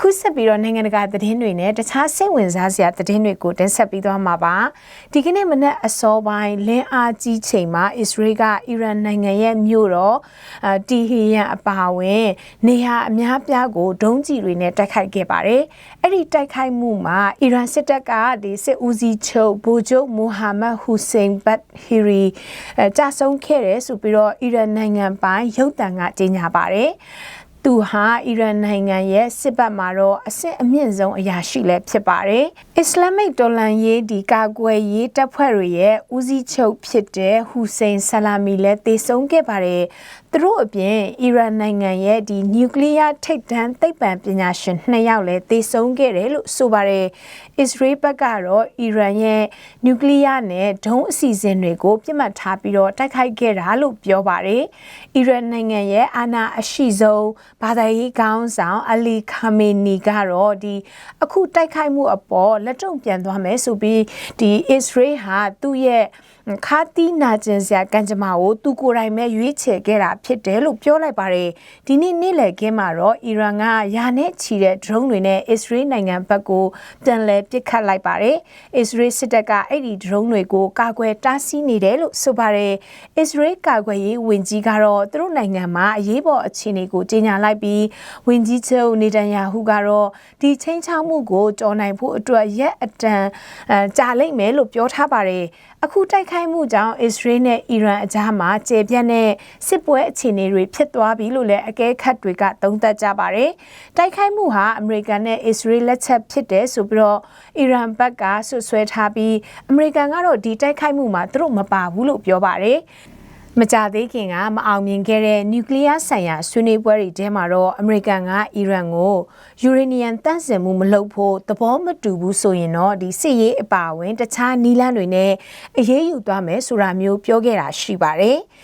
အခုဆက်ပြီးတော့နိုင်ငံတကာသတင်းတွေနဲ့တခြားစိတ်ဝင်စားစရာသတင်းတွေကိုတင်ဆက်ပြီးသွားမှာပါဒီကနေ့မနက်အစောပိုင်းလင်းအားကြီးချိန်မှာအစ္စရေးကအီရန်နိုင်ငံရဲ့မြို့တော်အတီဟီယန်အပါအဝင်နေရာအများပြားကိုဒုံးကျည်တွေနဲ့တိုက်ခိုက်ခဲ့ပါတယ်အဲ့ဒီတိုက်ခိုက်မှုမှာအီရန်စစ်တပ်ကဒီစစ်ဦးစီးချုပ်ဗိုလ်ချုပ်မိုဟာမက်ဟူစိန်ဘတ်ဟီရီအဲကြာဆုံးခဲ့တယ်ဆိုပြီးတော့အီရန်နိုင်ငံပိုင်ရုပ်သံကကြေညာပါတယ် သူဟာအီရန်နိုင်ငံရဲ့စစ်ဘက်မှာတော့အဆင့်အမြင့်ဆုံးအရာရှိလည်းဖြစ်ပါတယ်။အစ္စလာမစ်တော်လှန်ရေးဒီကာကွယ်ရေးတပ်ဖွဲ့တွေရဲ့ဦးစီးချုပ်ဖြစ်တဲ့ဟူစိန်ဆလာမီလည်းတေဆုံးခဲ့ပါတယ်။သူတို့အပြင်အီရန်နိုင်ငံရဲ့ဒီနျူကလ িয়ার ထိပ်တန်းသိပ္ပံပညာရှင်နှစ်ယောက်လည်းတေဆုံးခဲ့တယ်လို့ဆိုပါတယ်။အစ္စရေးဘက်ကတော့အီရန်ရဲ့နျူကလ িয়ার နဲ့ဒုံးအစီအစဉ်တွေကိုပြစ်မှတ်ထားပြီးတော့တိုက်ခိုက်ခဲ့တာလို့ပြောပါတယ်။အီရန်နိုင်ငံရဲ့အာဏာအရှိဆုံးဘာသာရေးခေါင်းဆောင်အလီခါမေနီကတော့ဒီအခုတိုက်ခိုက်မှုအပေါ်လက်တုံ့ပြန်သွားမယ်ဆိုပြီးဒီအစ္စရေးဟာသူ့ရဲ့ ခါတီးနာကျင်စရာကံကြမ္မာကိုသူကိုယ်တိုင်ပဲရွေးချယ်ခဲ့တာဖြစ်တယ်လို့ပြောလိုက်ပါတယ်ဒီနေ့နေ့လည်ခင်းမှာတော့အီရန်ကယာနဲ့ချီတဲ့ drone တွေနဲ့အစ္စရေးနိုင်ငံဘက်ကိုပြန်လည်ပစ်ခတ်လိုက်ပါတယ်အစ္စရေးစစ်တပ်ကအဲ့ဒီ drone တွေကိုကာကွယ်တားဆီးနေတယ်လို့ဆိုပါတယ်အစ္စရေးကာကွယ်ရေးဝန်ကြီးကတော့သူတို့နိုင်ငံမှာအရေးပေါ်အခြေအနေကိုကြေညာလိုက်ပြီးဝန်ကြီးချုပ်နေတန်ယာဟုကတော့ဒီချင်းချောက်မှုကိုကြော်နိုင်ဖို့အတွက်ရက်အတန်ကြာလိမ့်မယ်လို့ပြောထားပါတယ်အခုတိုက်ခိုက်မှုကြောင့်အစ္စရေးနဲ့အီရန်အကြားမှာကျေပြန့်တဲ့စစ်ပွဲအခြေအနေတွေဖြစ်သွားပြီလို့လည်းအကဲခတ်တွေကသုံးသပ်ကြပါတယ်။တိုက်ခိုက်မှုဟာအမေရိကန်နဲ့အစ္စရေးလက်ချက်ဖြစ်တယ်ဆိုပြီးတော့အီရန်ဘက်ကဆွဆွဲထားပြီးအမေရိကန်ကတော့ဒီတိုက်ခိုက်မှုမှာသူတို့မပါဘူးလို့ပြောပါတယ်။ မကြသေးခင်ကမအောင်မြင်ခဲ့တဲ့နျူကလ িয়ার ဆိုင်ရာဆွေးနွေးပွဲတွေထဲမှာတော့အမေရိကန်ကအီရန်ကိုယူရေနီယံတန့်စင်မှုမလုပ်ဖို့သဘောမတူဘူးဆိုရင်တော့ဒီစစ်ရေးအပါအဝင် တခြားနီးလန်းတွေနဲ့အရေးယူသွားမယ်ဆိုတာမျိုးပြောခဲ့တာရှိပါတယ်။